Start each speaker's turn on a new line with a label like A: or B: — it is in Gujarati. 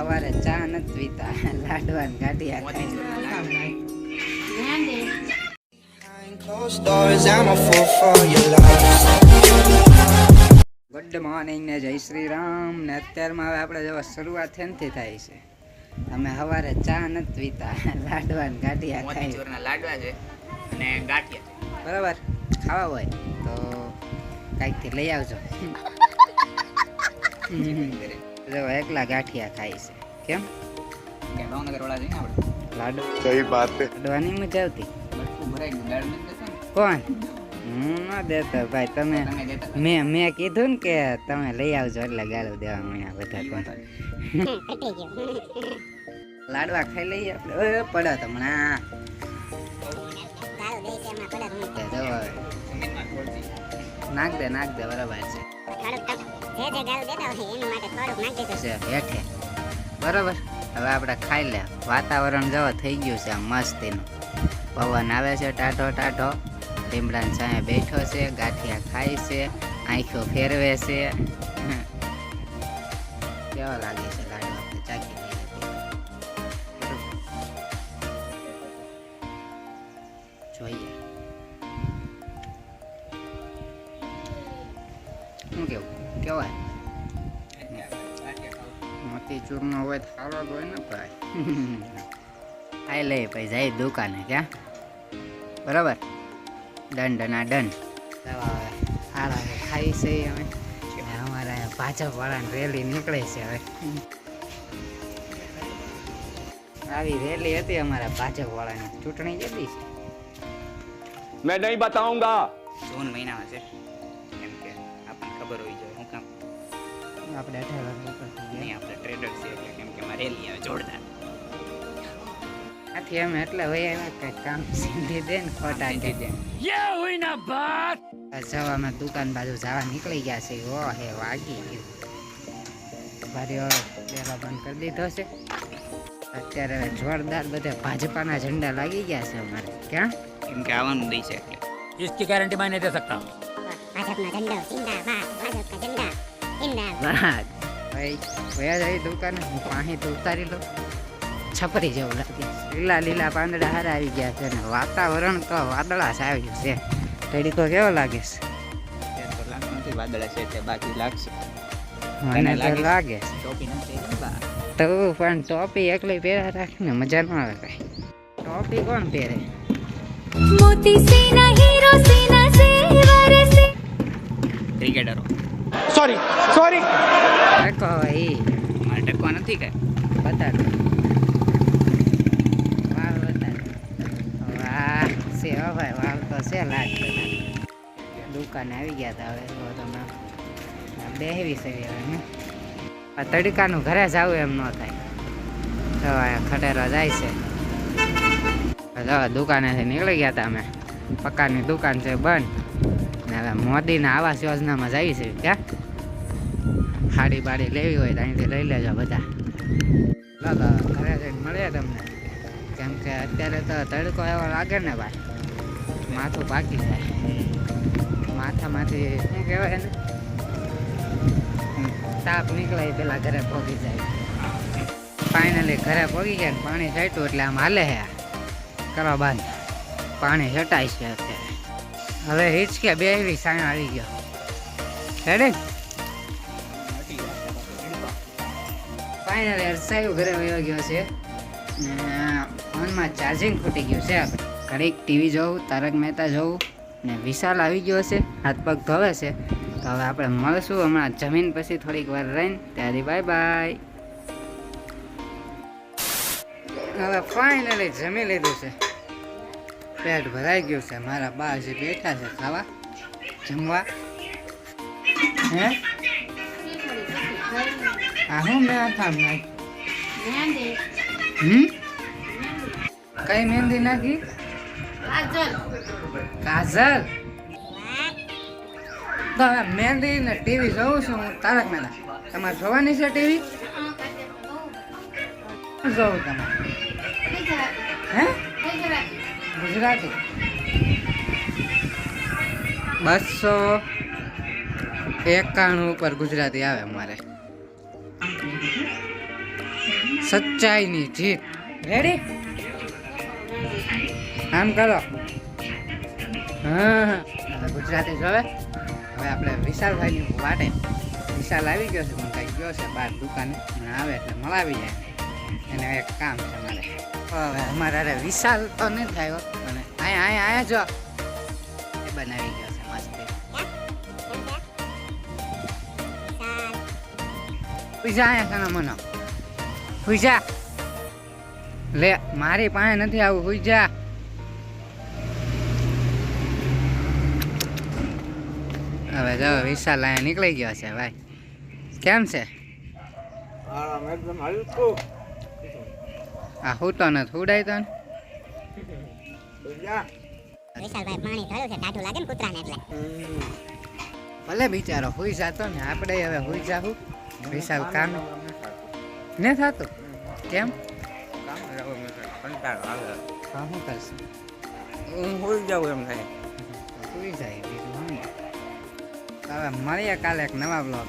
A: હવારે ચા નથી પીતા. લાડવા ગાંઠિયા ગુડ મોર્નિંગ ને જય શ્રી રામ ને અત્યારમાં હવે આપણે જવા શરૂઆત એનથી થાય છે. અમે સવારે ચા નથી પીતા. લાડવાન ગાંઠિયા ખાઈ
B: લાડવા છે અને ગાંઠિયા
A: બરાબર? ખાવા હોય તો કાંઈકથી લઈ આવજો. એકલા ગાંઠિયા ખાઈ છે. કેમ? આવતી. કોણ? હું ના ભાઈ તમે મેં મેં કીધું ને કે તમે લઈ આવજો એટલે ગાળો દેવા મળ્યા બધા કોણ. લાડવા ખાઈ લઈએ આપણે. પડો નાખ દે નાખ દે બરાબર છે. બરાબર? હવે આપણે ખાઈ લે. વાતાવરણ જવા, થઈ ગયું છે આમ મસ્તીનું. પવન આવે છે, ટાઢો ટાઢો. લીમડાની સામે બેઠો છે, ગાંઠિયા ખાય છે, આંખો ફેરવે છે. કેવા લાગે છે જોઈએ. શું કેવું? કહેવાય. મોતીચૂરનો હોય તો સારો જ હોય ને ભાઈ. ખાઈ લઈએ ભાઈ જાય દુકાને ક્યાં? બરાબર? Done ડના done. સારા ખાઈ છે અમે. અમારા ભાજપવાળાની રેલી નીકળે છે હવે. આવી રેલી હતી અમારા ભાજપવાળાની. ચૂંટણી જતી છે?
C: મેં નહીં બતાઉંગા
B: જૂન મહિનામાં છે. એમ કે આપણને ખબર હોય જાય
A: આપણે અઢાર વર્ષ ઉપર થઈ ગયા
B: નહીં આપણે ટ્રેડર છે એટલે કેમ કે મારે રેલી આવે જોરદાર
A: આથી અમે એટલે વહી આવ્યા કે કામ સીધી દે ને ખોટા દે જવા અમે દુકાન બાજુ જવા નીકળી ગયા છે ઓ હે વાગી ગયું ભારી વાળો પેલા બંધ કરી દીધો છે અત્યારે હવે જોરદાર બધે ભાજપાના ઝંડા લાગી ગયા છે અમારે ક્યાં
B: કેમ કે આવવાનું દઈ છે એટલે
D: इसकी गारंटी मैं नहीं दे सकता
A: વાહ ભાઈ ભયા દુકાન હું પાણી તો ઉતારી લઉં. છપરી જેવું લાગે. લીલા લીલા પાંદડા હારા આવી ગયા છે ને વાતાવરણ તો વાદળા છે આવ્યું છે. તડીકો કેવો લાગે છે?
B: વાદળા છે તે બાકી લાગશે.
A: મને તો
B: લાગે
A: તો પણ ટોપી એકલી પહેરા રાખીને મજા ન આવે ભાઈ ટોપી કોણ પહેરે?
E: મોતી સેના હીરો સેના સેવર સે
B: ક્રિકેટરો
A: ટકો ઈ
B: મારે ટકવા નથી કે
A: બતાડ. વાળ બતાડ. વાહ સેવા ભાઈ વાળ તો છે લાગ. દુકાને આવી ગયા હતા હવે તો તમે બેહવી છે હવે ને. આ તડકાનું ઘરે જાવું એમ ન થાય. તો આ ખટેરો જાય છે. જો દુકાનેથી નીકળી ગયા હતા અમે. પક્કાની દુકાન છે બંધ. હવે મોદીના આવાસ યોજનામાં જઈ છે, ક્યાં? હાડી બાડી લેવી હોય તો અહીંથી લઈ લેજો બધા. લો તો ઘરે જઈને મળીએ તમને. કેમ કે અત્યારે તો તડકો એવો લાગે ને ભાઈ. માથું પાકી જાય. માથામાંથી શું કહેવાય ને તાપ નીકળાય પેલા ઘરે પહોંચી જાય. ફાઇનલી ઘરે પહોંચી ગયા ને પાણી છાંટ્યું એટલે આમ હાલે હે કરો બાદ પાણી છટાય છે અત્યારે. હવે હિચકે બે એવી સાણ આવી ગયો. હેડે ફાઇનલી અરસાયું ઘરે વયો ગયો છે. ફોનમાં ચાર્જિંગ ખૂટી ગયું છે આપણે. ઘડીક ટીવી જોવું તારક મહેતા જોઉં, ને વિશાલ આવી ગયો છે. હાથ પગ ધોવે છે. તો હવે આપણે મળશું હમણાં જમીન પછી થોડીક વાર રહીને. ત્યારે બાય બાય હવે ફાઇનલી જમી લીધું છે. પેટ ભરાઈ ગયું છે. મારા બા જે બેઠા છે ખાવા. જમવા. હે? આ હું મેં આ કામ નાખ્યું હમ? કઈ મહેંદી નાખી? કાજલ હવે મહેંદી ને ટીવી જોઉં છું હું, તારક મહેતા. તમારે જોવાની છે ટીવી? જોઉં તમારે. હે? ગુજરાતી. બસો એકાણું ઉપર ગુજરાતી આવે અમારે. સચ્ચાઈની જીત. રેડી આમ કરો. હા ગુજરાતી જોવે હવે. આપણે વિશાલભાઈની વાટે. વિશાલ આવી ગયો છે, પણ કંઈક ગયો છે બહાર દુકાને. આવે એટલે મળાવી જાય. એને એક કામ છે મારે. હવે અમારે વિશાલ તો નથી આવ્યો અને અહીંયા અહીંયા અહીંયા જો. એ બનાવી ગયો છે મસ્તી. પૂજા અહીંયા ખાના મનો? પૂજા. લે, મારી પાસે નથી આવું, પૂજા. હવે જો, વિશાલ અહીંયા નીકળી ગયો છે, ભાઈ. કેમ છે. આ હું તો નથી ઉડાય તો
F: વિશાલભાઈ પાણી છે લાગે ને કૂતરાને એટલે.
A: ભલે બિચારો હોઈ જાતો ને આપણે હવે હોઈ જાવું વિશાલ કામ ને થતું? કેમ?
B: કંટાળો આવે
A: શું કરશે
B: હું હોઈ જાઉં એમ થાય.
A: હુઈ જાય બીજું હવે મળીએ કાલે એક નવા બ્લોગ